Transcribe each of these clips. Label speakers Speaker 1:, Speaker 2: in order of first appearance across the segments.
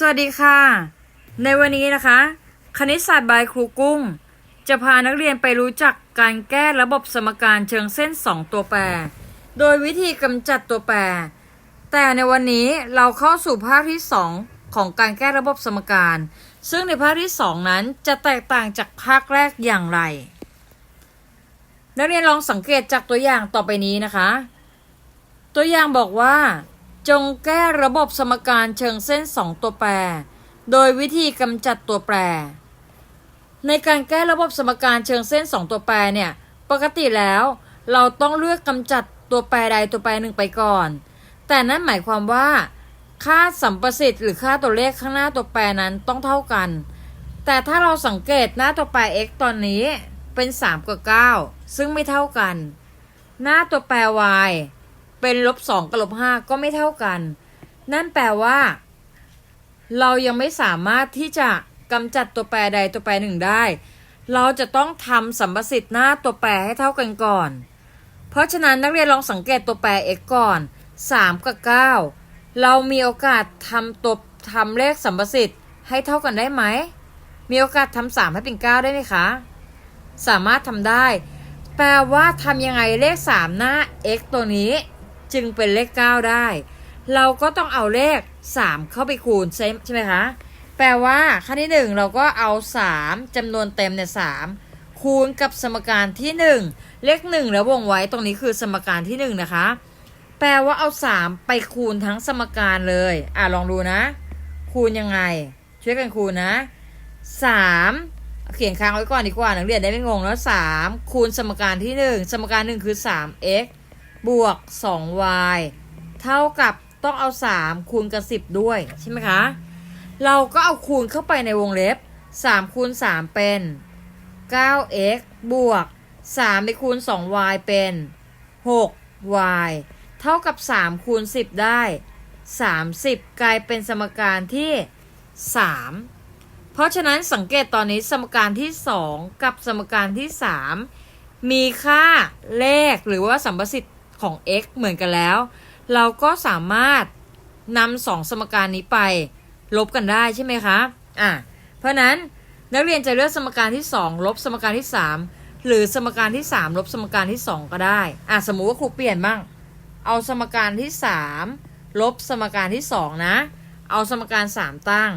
Speaker 1: สวัสดีค่ะ ในวันนี้นะคะ คณิตศาสตร์บายครูกุ้ง จะพานักเรียนไปรู้จักการแก้ระบบสมการเชิงเส้น 2 ตัวแปร โดยวิธีกำจัดตัวแปร แต่ในวันนี้เราเข้าสู่ภาคที่ 2 ของการแก้ระบบสมการ ซึ่งในภาคที่ 2 นั้นจะแตกต่างจากภาคแรกอย่างไร นักเรียนลองสังเกตจากตัวอย่างต่อไปนี้นะคะ ตัวอย่างบอกว่า จงแก้ระบบสมการเชิงเส้น 2 ตัวแปร โดยวิธีกำจัดตัวแปร ในการแก้ระบบสมการเชิงเส้น 2 ตัวแปรเนี่ย ปกติแล้วเราต้องเลือกกำจัดตัวแปรใดตัวแปรหนึ่งไปก่อน แต่นั่นหมายความว่า ค่าสัมประสิทธิ์หรือค่าตัวเลขข้างหน้าตัวแปรนั้นต้องเท่ากัน แต่ถ้าเราสังเกตหน้าตัวแปร x ตอนนี้เป็น 3 กับ 9 ซึ่งไม่เท่ากัน หน้าตัวแปร y เป็นลบสองกับลบห้าก็ไม่เท่ากัน นั่นแปลว่า เรายังไม่สามารถที่จะกำจัดตัวแปรใดตัวแปรหนึ่งได้ เราจะต้องทำสัมประสิทธิ์หน้าตัวแปรให้เท่ากันก่อน เพราะฉะนั้นนักเรียนลองสังเกตตัวแปร x ก่อน 3 กับ 9 เรามีโอกาสทำตัวทำเลขสัมประสิทธิ์ให้เท่ากันได้ไหม มีโอกาสทำสามให้เป็น 9 ได้ไหมคะ สามารถทำได้ แปลว่าทำยังไงเลข 3 หน้า x ตัวนี้ จึงเป็นเลข 9 ได้ เราก็ต้องเอาเลข 3 เข้าไปคูณใช่ใช่ไหมคะ แปลว่าขั้นที่ 1 เราก็เอา 3จำนวนเต็มเนี่ย3คูณกับสมการที่ 1 เลข 1 แล้ววงไว้ตรงนี้คือสมการที่ 1 นะคะ แปลว่าเอา 3 ไปคูณทั้งสมการเลย อะลองดูนะ คูณยังไง ช่วยกันคูณนะ 3เขียนค้างไว้ก่อนดีกว่านักเรียนได้ไม่งงแล้ว3คูณสมการที่ 1 สมการ 1 คือ 3x บวก 2y เท่ากับต้องเอา 3 คูณกับ 10 ด้วย ใช่ไหมคะ เราก็เอาคูณเข้าไปในวงเล็บ 3 คูณ 3 เป็น 9x บวก 3 ไปคูณ 2y เป็น 6y เท่ากับ 3 คูณ 10 ได้ 30 กลายเป็นสมการที่ 3 เพราะฉะนั้นสังเกตตอนนี้สมการที่ 2 กับสมการที่ 3 มีค่าเลขหรือว่าสัมประสิทธิ ของ x เหมือนกันแล้ว เราก็สามารถนำสองสมการนี้ไป ลบกันได้ใช่ไหมคะอะเพราะนั้นนักเรียนจะเลือกสมการที่ 2 ลบสมการที่ 3 หรือสมการที่ 3 ลบสมการที่ 2 ก็ได้อะสมมุติว่าครูเปลี่ยนบ้าง เอาสมการที่ 3 ลบสมการที่ 2 นะ เอาสมการ 3 ตั้ง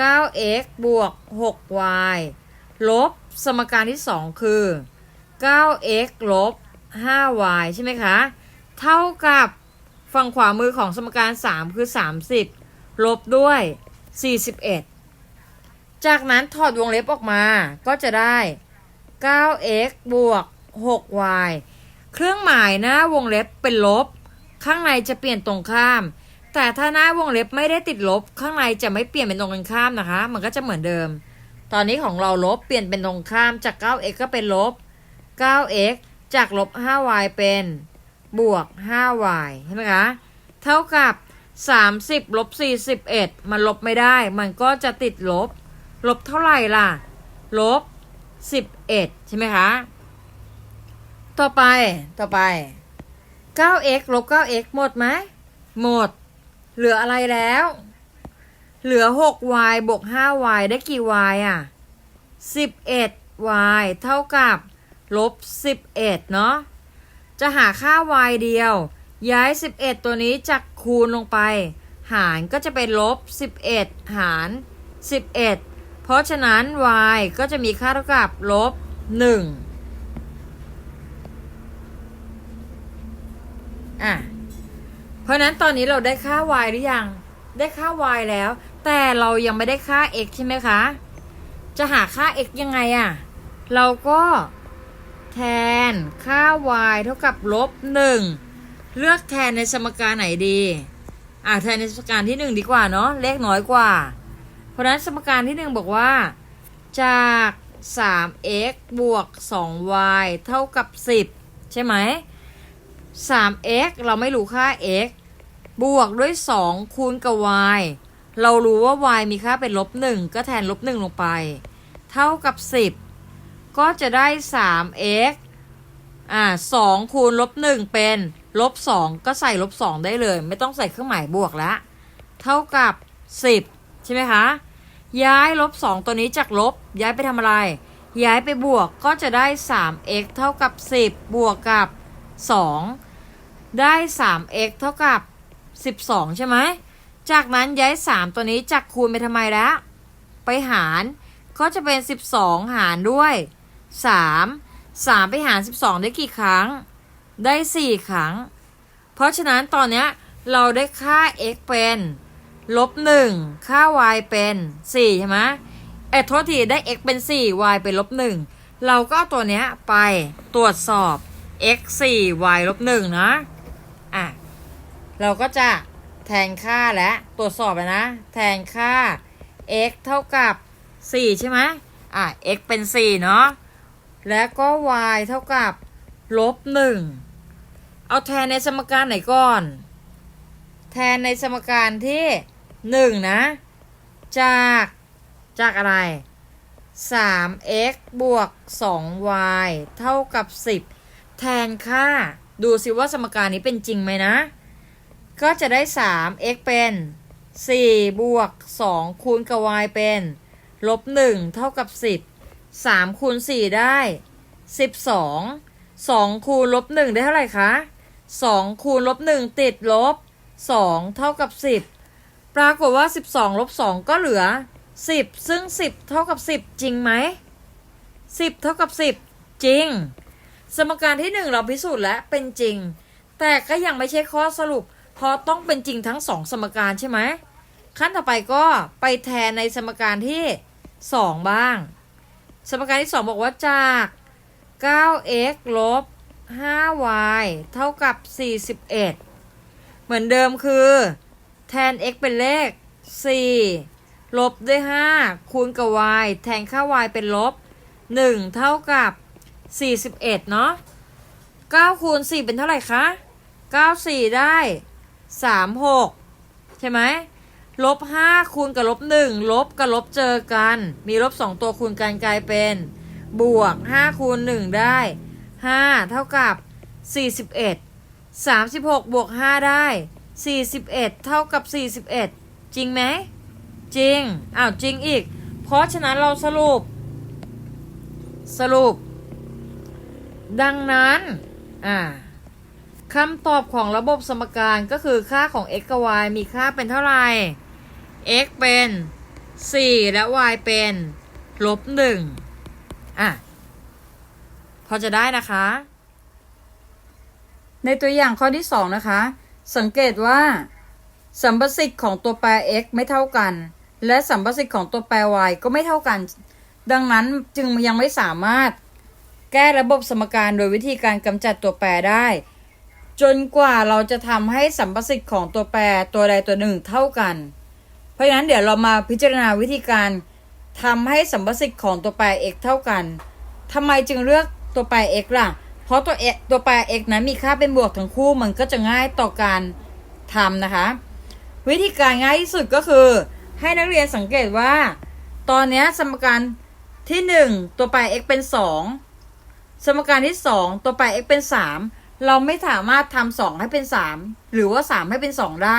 Speaker 1: 9x บวก 6y ลบสมการที่ 2 คือ 9x ลบ 5y ใช่ไหมคะ เท่ากับฝั่งขวามือของสมการ 3 คือ 30 ลบด้วย 41 จากนั้นถอดวงเล็บออกมาก็จะได้ 9x บวก 6y เครื่องหมายหน้าวงเล็บเป็นลบ ข้างในจะเปลี่ยนตรงข้าม แต่ถ้าหน้าวงเล็บไม่ได้ติดลบ ข้างในจะไม่เปลี่ยนเป็นตรงกันข้ามนะคะ มันก็จะเหมือนเดิม ตอนนี้ของเราลบเปลี่ยนเป็นตรงข้ามจาก 9x ก็เป็นลบ 9x จากลบ 5y เป็นบวก 5y ใช่ไหมคะ เท่ากับ 30ลบ41 มันลบไม่ได้ มันก็จะติดลบ ลบเท่าไหร่ล่ะ ลบ 11 ใช่ไหมคะ ต่อไป ต่อไป 9x ลบ 9x หมดไหม หมด เหลืออะไรแล้ว เหลือ 6y บวก 5y ได้กี่ y อะ 11y เท่ากับ ลบ11เนาะจะหาค่า y เดียว ย้าย 11 ตัวนี้จากคูณลงไป หารก็จะเป็นลบ 11 หาร 11 เพราะฉะนั้น y ก็จะมีค่าเท่ากับลบ 1 อะ เพราะฉะนั้นตอนนี้เราได้ค่า y หรือยัง ได้ค่า y แล้ว แต่เรายังไม่ได้ค่า x ใช่ไหมคะ จะหาค่า x ยังไงอะ่ะ เราก็ แทนค่า y เท่ากับลบ1เลือกแทนในสมการไหนดี อ่าแทนในสมการที่1ดีกว่าเนาะเลขน้อยกว่า เพราะนั้นสมการที่1บอกว่า จาก 3x บวก 2y เท่ากับ 10 ใช่ไหม 3x เราไม่รู้ค่า x บวกด้วย 2 คูณกับ y เรารู้ว่า y มีค่าเป็นลบ1ก็แทนลบ1ลงไป เท่ากับ 10 ก็จะได้ 3x อ่า2คูณลบ1เป็นลบ2ก็ใส่ลบ2ได้เลย ไม่ต้องใส่เครื่องหมายบวกแล้ว เท่ากับ 10 ใช่ไหมคะ ย้ายลบ2ตัวนี้จากลบ ย้ายไปทำอะไร ย้ายไปบวกก็จะได้ 3x เท่ากับ 10 บวกกับ 2 ได้ 3x เท่ากับ 12 ใช่ไหม จากนั้นย้าย 3 ตัวนี้จากคูณไปทำไมแล้ว ไปหารก็จะเป็น 12 หารด้วย 3 3ไปหาร12ได้กี่ครั้ง ได้4ครั้ง เพราะฉะนั้นตอนเนี้ยเราได้ค่า x เป็นลบ1ค่า y เป็น4ใช่ไหมเอ้ยโทษทีได้ x เป็น4 y เป็นลบ1เราก็เอาตัวเนี้ยไปตรวจสอบ x 4 y ลบ1นะ อะ เราก็จะแทนค่าและตรวจสอบนะ แทนค่า x เท่ากับ 4 ใช่ไหมอะ x เป็น 4 เนาะ แล้วก็ y เท่ากับลบ1เอาแทนในสมการไหนก่อน แทนในสมการที่1นะ จากจากอะไร 3x บวก 2y เท่ากับ 10 แทนค่า ดูสิว่าสมการนี้เป็นจริงไหมนะ ก็จะได้ 3x เป็น 4 บวก 2 คูณกับ y เป็น ลบ 1 เท่ากับ 10 3คูณ4ได้12 2คูณลบ1ได้เท่าไหร่คะ2คูณลบ1ติดลบ2เท่ากับ10ปรากฏว่า12ลบ2ก็เหลือ10ซึ่ง10เท่ากับ10จริงไหม10เท่ากับ10จริง สมการที่1เราพิสูจน์แล้วเป็นจริง แต่ก็ยังไม่ใช่ข้อสรุป เพราะต้องเป็นจริงทั้งสองสมการใช่ไหมขั้นต่อไปก็ไปแทนในสมการที่2บ้าง สมการที่ 2 บอกว่าจาก 9x ลบ 5y เท่ากับ 41 เหมือนเดิมคือแทน x เป็นเลข 4 ลบด้วย 5 คูณกับ y แทนค่า y เป็นลบ 1 เท่ากับ 41 เนาะ9คูณ 4 เป็นเท่าไหร่คะ 9 4 ได้ 3 6 ใช่ไหม ลบ5คูณกับลบ1ลบกับลบเจอกัน มีลบ2ตัวคูณกันกลายเป็น บวก5คูณ1ได้5เท่ากับ41 36บวก5ได้41เท่ากับ41จริงไหมจริงอ้าวจริงอีก เพราะฉะนั้นเราสรุป สรุป ดังนั้นอ่าคำตอบของระบบสมการก็คือค่าของ x กับ y มีค่าเป็นเท่าไหร่ x เป็น 4 และ y เป็นลบ1อะ พอจะได้นะคะ ในตัวอย่างข้อที่2นะคะ สังเกตว่า สัมประสิทธิ์ของตัวแปร x ไม่เท่ากัน และสัมประสิทธิ์ของตัวแปร y ก็ไม่เท่ากัน ดังนั้นจึงยังไม่สามารถแก้ระบบสมการโดยวิธีการกำจัดตัวแปรได้ จนกว่าเราจะทำให้สัมประสิทธิ์ของตัวแปรตัวใดตัวหนึ่งเท่ากัน เพราะฉะนั้นเดี๋ยวเรามาพิจารณาวิธีการทำให้สัมประสิทธิ์ของตัวแปร x เท่ากันทำไมจึงเลือกตัวแปร x ล่ะ เพราะตัว x ตัวแปร x นั้นมีค่าเป็นบวกทั้งคู่มันก็จะง่ายต่อการทำนะคะ วิธีการง่ายที่สุดก็คือ ให้นักเรียนสังเกตว่า ตอนนี้สมการที่ 1 ตัวแปร x เป็น 2 สมการที่ 2 ตัวแปร x เป็น 3 เราไม่สามารถทำ2ให้เป็น 3 หรือว่า 3 ให้เป็น 2 ได้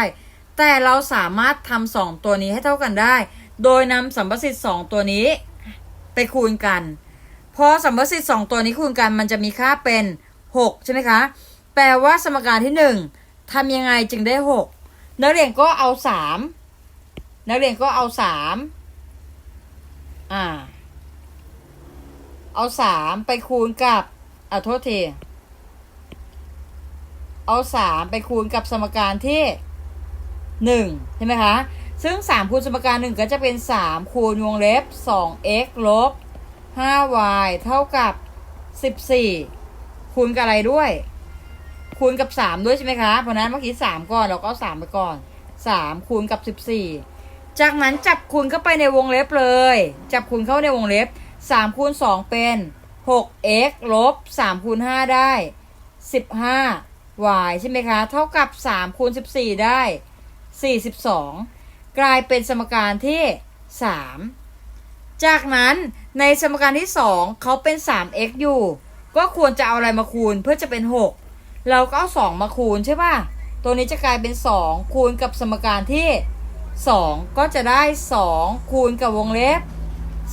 Speaker 1: แต่เราสามารถทำ2ตัวนี้ให้เท่ากันได้ โดยนำสัมประสิทธิ์2ตัวนี้ไปคูณกัน พอสัมประสิทธิ์2ตัวนี้คูณกันมันจะมีค่าเป็น 6 ใช่ไหมคะ แปลว่าสมการที่ 1ทำยังไงจึงได้ 6 นักเรียนก็เอา 3 นักเรียนก็เอา 3 อ่า เอา 3 ไปคูณกับ อ่าโทษที เอา 3 ไปคูณกับสมการที่ 1 ใช่ไหมคะ ซึ่ง 3 คูณสมการ 1 ก็จะเป็น 3 คูณวงเล็บ 2x ลบ 5y เท่ากับ 14 คูณกับอะไรด้วย คูณกับ 3 ด้วยใช่ไหมคะ เพราะนั้นเมื่อกี้ 3 ก่อน เราก็เอา 3 ไปก่อน 3 คูณกับ 14 จากนั้นจับคูณเข้าไปในวงเล็บเลย จับคูณเข้าในวงเล็บ 3 คูณ 2 เป็น 6x ลบ 3 คูณ 5 ได้ 15y ใช่ไหมคะ เท่ากับ 3 คูณ 14 ได้ 42 กลายเป็นสมการที่ 3 จากนั้นในสมการที่ 2เขาเป็น 3x อยู่ ก็ควรจะเอาอะไรมาคูณเพื่อจะเป็น 6 เราก็เอา 2 มาคูณใช่ป่ะ ตัวนี้จะกลายเป็น 2 คูณกับสมการที่ 2 ก็จะได้ 2 คูณกับวงเล็บ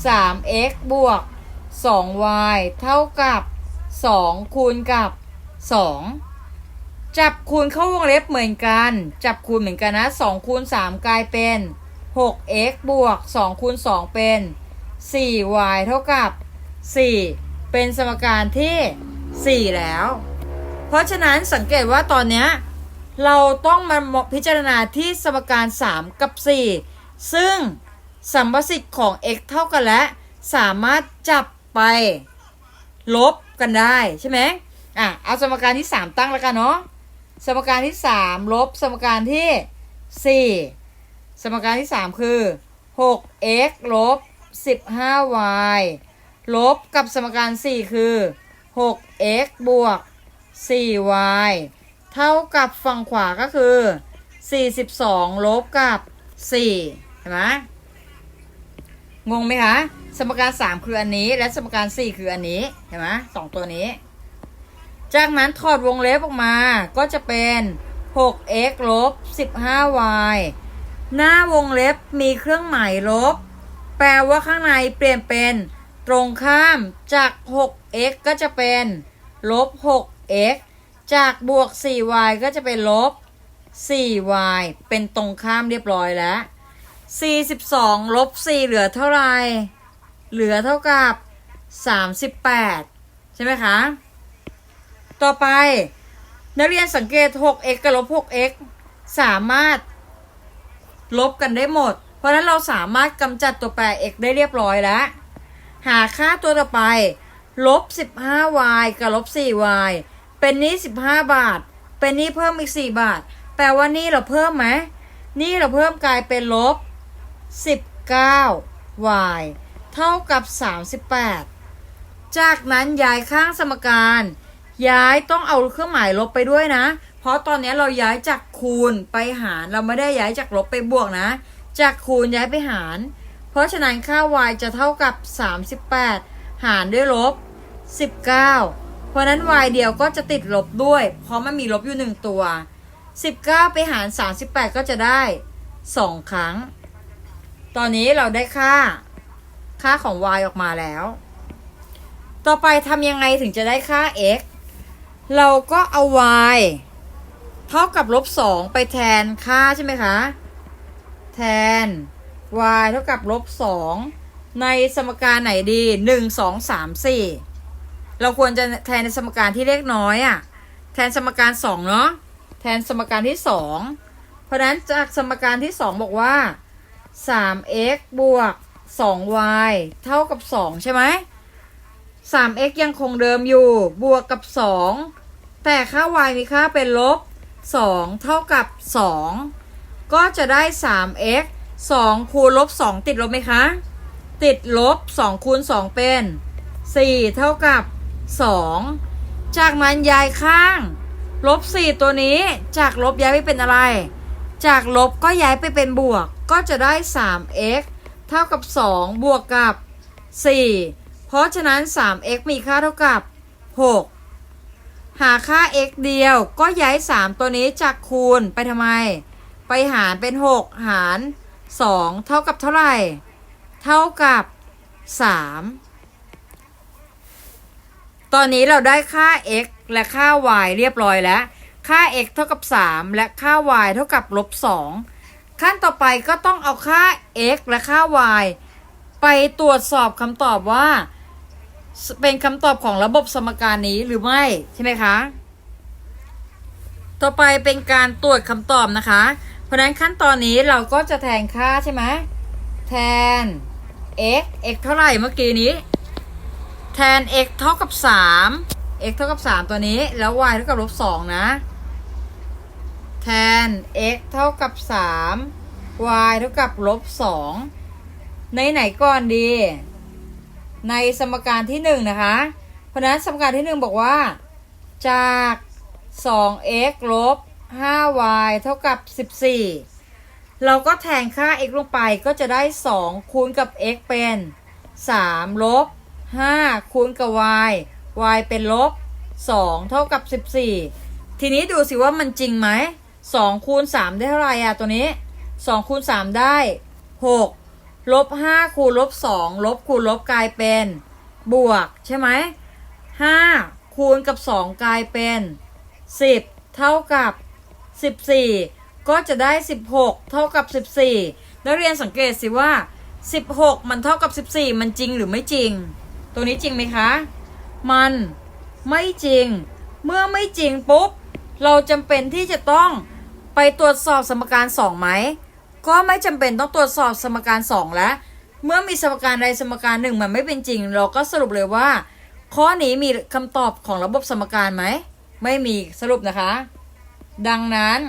Speaker 1: 3x บวก 2y เท่ากับ 2 คูณกับ 2 จับคูณเข้าวงเล็บเหมือนกัน จับคูณเหมือนกันนะ2คูณ3กลายเป็น 6x บวก2คูณ2เป็น 4y เท่ากับ 4 เป็นสมการที่ 4 แล้ว เพราะฉะนั้นสังเกตว่าตอนนี้เราต้องมาพิจารณาที่สมการ 3 กับ 4 ซึ่งสัมประสิทธิ์ของ x เท่ากันและ สามารถจับไป ลบกันได้ใช่ไหมอะ เอาสมการที่ 3 ตั้งแล้วกันเนาะ สมการที่3ลบสมการที่4สมการที่3คือ 6x ลบ 15y ลบกับสมการ4คือ 6x บวก 4y เท่ากับฝั่งขวาก็คือ42ลบกับ4เห็นไหมงงไหมคะ สมการ3คืออันนี้ และสมการ4คืออันนี้ เห็นไหมสองตัวนี้ จากนั้นถอดวงเล็บออกมาก็จะเป็น 6x ลบ 15y หน้าวงเล็บมีเครื่องหมายลบ แปลว่าข้างในเปลี่ยนเป็นตรงข้ามจาก 6x ก็จะเป็นลบ 6x จากบวก 4y ก็จะเป็นลบ 4y เป็นตรงข้ามเรียบร้อยแล้ว 42 ลบ 4 เหลือเท่าไหร่ เหลือเท่ากับ 38 ใช่ไหมคะ ต่อไป นักเรียนสังเกต 6x กับลบ 6x สามารถลบกันได้หมด เพราะฉะนั้นเราสามารถกำจัดตัวแปร x ได้เรียบร้อยแล้ว หาค่าตัวต่อไป ลบ 15y กับลบ 4y เป็นนี้ 15 บาท เป็นนี้เพิ่มอีก 4 บาท แปลว่านี้เราเพิ่มไหม นี้เราเพิ่มกลายเป็นลบ 19y เท่ากับ 38 จากนั้นย้ายข้างสมการ ย้ายต้องเอาเครื่องหมายลบไปด้วยนะ เพราะตอนนี้เราย้ายจากคูณไปหารเราไม่ได้ย้ายจากลบไปบวกนะ จากคูณย้ายไปหาร เพราะฉะนั้นค่า y จะเท่ากับ 38 หารด้วยลบ 19 เพราะนั้น y เดียวก็จะติดลบด้วย เพราะมันมีลบอยู่ 1 ตัว 19 ไปหาร 38 ก็จะได้ 2 ครั้ง ตอนนี้เราได้ค่า ค่าของ y ออกมาแล้ว ต่อไปทำยังไงถึงจะได้ค่า x เราก็เอา y เท่ากับลบ2ไปแทนค่าใช่ไหมคะ แทน y เท่ากับลบ2ในสมการไหนดี1 2 3 4เราควรจะแทนในสมการที่เลขน้อยอะ่ะ แทนสมการ2เนาะ แทนสมการที่2เพราะนั้นจากสมการที่2บอกว่า 3x บวก 2y เท่ากับ 2 ใช่ไหม 3x ยังคงเดิมอยู่ บวกกับ 2 แต่ค่า y มีค่าเป็นลบ 2 เท่ากับ 2 ก็จะได้ 3x 2 คูณลบ 2 ติดลบไหมคะ ติดลบ 2 คูณ 2 เป็น 4 เท่ากับ 2 จากนั้นย้ายข้าง ลบ 4 ตัวนี้ จากลบย้ายไปเป็นอะไร จากลบก็ย้ายไปเป็นบวก ก็จะได้ 3x เท่ากับ 2 บวกกับ 4 ราะฉะนั้น 3x มีค่าเท่ากับ 6 หาค่า x เดียวก็ย้าย 3 ตัวนี้จากคูณไปทำไม ไปหารเป็น 6 หาร 2 เท่ากับเท่าไหร่ เท่ากับ 3 ตอนนี้เราได้ค่า x และค่า y เรียบร้อยแล้ว ค่า x เท่ากับ 3 และค่า y เท่ากับลบ 2 ขั้นต่อไปก็ต้องเอาค่า x และค่า y ไปตรวจสอบคำตอบว่า เป็นคำตอบของระบบสมการนี้หรือไม่ใช่ไหมคะ ต่อไปเป็นการตรวจคำตอบนะคะ เพราะนั้นขั้นตอนนี้เราก็จะแทนค่าใช่ไหมแทน x x เท่าไหร่เมื่อกี้นี้ แทน x เท่ากับ 3 x เท่ากับ 3 ตัวนี้ แล้ว y เท่ากับลบ2นะ แทน x เท่ากับ 3 y เท่ากับลบ2ในไหนก่อนดี ในสมการที่1นะคะ เพราะนั้นสมการที่ 1 บอกว่า จาก 2x ลบ 5y เท่ากับ 14 เราก็แทนค่า x ลงไปก็จะได้ 2 คูณกับ x เป็น 3 ลบ 5 คูณกับ y y เป็นลบ 2 เท่ากับ 14 ทีนี้ดูสิว่ามันจริงไหม 2 คูณ 3 ได้เท่าไหร่อะตัวนี้สองคูณสามได้หก ลบห้าคูณลบสองลบคูณลบกลายเป็นบวกใช่ไหมห้าคูณกับสองกลายเป็นสิบเท่ากับสิบสี่ก็จะได้สิบหกเท่ากับสิบสี่นักเรียนสังเกตสิว่าสิบหกมันเท่ากับสิบสี่มันจริงหรือไม่จริง ตัวนี้จริงไหมคะ มันไม่จริง เมื่อไม่จริงปุ๊บ เราจำเป็นที่จะต้องไปตรวจสอบสมการสองไหม ก็ไม่จำเป็นต้องตรวจสอบสมการสองแล้วเมื่อมีสมการใดสมการหนึ่งมันไม่เป็นจริง เราก็สรุปเลยว่า ข้อนี้มีคำตอบของระบบสมการไหม ไม่มีสรุปนะคะ ดังนั้น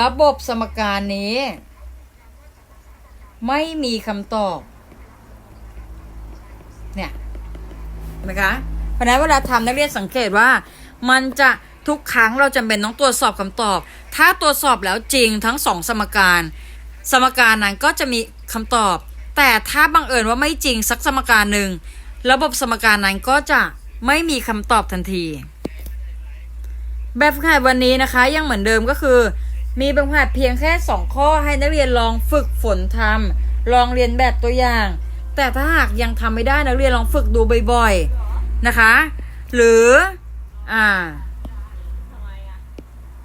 Speaker 1: ระบบสมการนี้ ไม่มีคำตอบ เนี่ยเห็นไหมคะเพราะฉะนั้นเวลาทำนักเรียนสังเกตว่ามันจะ ทุกครั้งเราจำเป็นต้องตรวจสอบคำตอบ ถ้าตรวจสอบแล้วจริงทั้งสองสมการ สมการนั้นก็จะมีคำตอบ แต่ถ้าบังเอิญว่าไม่จริงสักสมการหนึ่งระบบสมการนั้นก็จะไม่มีคำตอบทันที แบบฝึกหัดวันนี้นะคะยังเหมือนเดิมก็คือ มีแบบฝึกหัดเพียงแค่ 2 ข้อให้นักเรียนลองฝึกฝนทำลองเรียนแบบตัวอย่าง แต่ถ้าหากยังทำไม่ได้นักเรียนลองฝึกดูบ่อยๆนะคะ หรืออ่า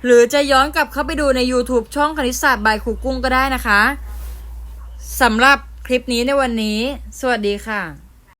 Speaker 1: หรือจะย้อนกลับเข้าไปดูใน YouTube ช่องคณิตศาสตร์บายครูกุ้งก็ได้นะคะสำหรับคลิปนี้ในวันนี้ สวัสดีค่ะ